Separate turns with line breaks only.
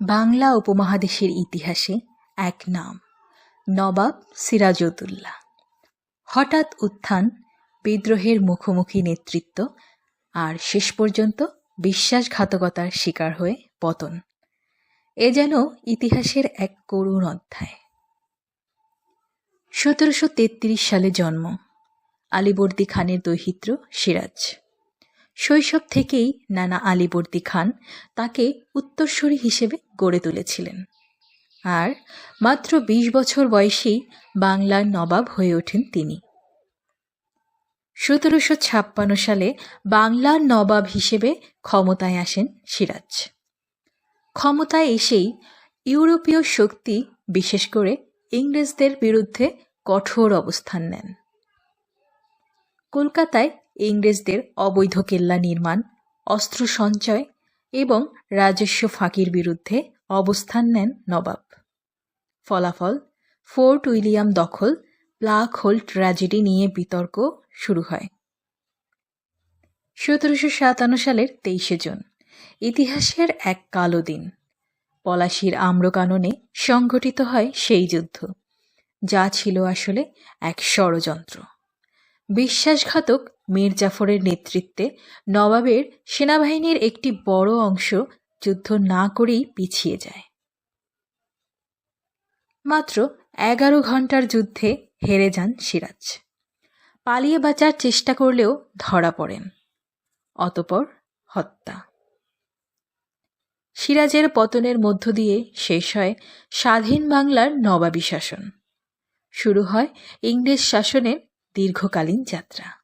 বাংলা উপমহাদেশের ইতিহাসে এক নাম, নবাব সিরাজউদ্দৌলা হঠাৎ উত্থান, বিদ্রোহের মুখোমুখি নেতৃত্ব আর শেষ পর্যন্ত বিশ্বাসঘাতকতার শিকার হয়ে পতন। এ যেন ইতিহাসের এক করুণ অধ্যায়। সতেরোশো তেত্রিশ সালে জন্ম, আলীবর্দী খানের দৈহিত্র সিরাজ। শৈশব থেকেই নানা আলীবর্দী খান তাকে উত্তরসূরি হিসেবে গড়ে তুলেছিলেন। আর মাত্র ২০ বছর বয়সেই বাংলার নবাব হয়ে ওঠেন তিনি। সতেরোশো ছাপ্পান্ন সালে বাংলার নবাব হিসেবে ক্ষমতায় আসেন সিরাজ। ক্ষমতায় এসেই ইউরোপীয় শক্তি, বিশেষ করে ইংরেজদের বিরুদ্ধে কঠোর অবস্থান নেন। কলকাতায় ইংরেজদের অবৈধ কেল্লা নির্মাণ, অস্ত্র সঞ্চয় এবং রাজস্ব ফাঁকির বিরুদ্ধে অবস্থান নেন নবাব। ফলাফল, ফোর্ট উইলিয়াম দখল, ব্ল্যাক হোল ট্র্যাজেডি নিয়ে বিতর্ক শুরু হয়। সতেরোশো সাতান্ন সালের তেইশে জুন, ইতিহাসের এক কালো দিন। পলাশির আম্রকাননে সংঘটিত হয় সেই যুদ্ধ, যা ছিল আসলে এক ষড়যন্ত্র। বিশ্বাসঘাতক মীর জাফরের নেতৃত্বে নবাবের সেনাবাহিনীর একটি বড় অংশ যুদ্ধ না করেই পিছিয়ে যায়। মাত্র এগারো ঘণ্টার যুদ্ধে হেরে যান সিরাজ। পালিয়ে বাঁচার চেষ্টা করলেও ধরা পড়েন, অতপর হত্যা। সিরাজের পতনের মধ্য দিয়ে শেষ হয় স্বাধীন বাংলার নবাবী শাসন। শুরু হয় ইংরেজ শাসনের দীর্ঘকালীন যাত্রা।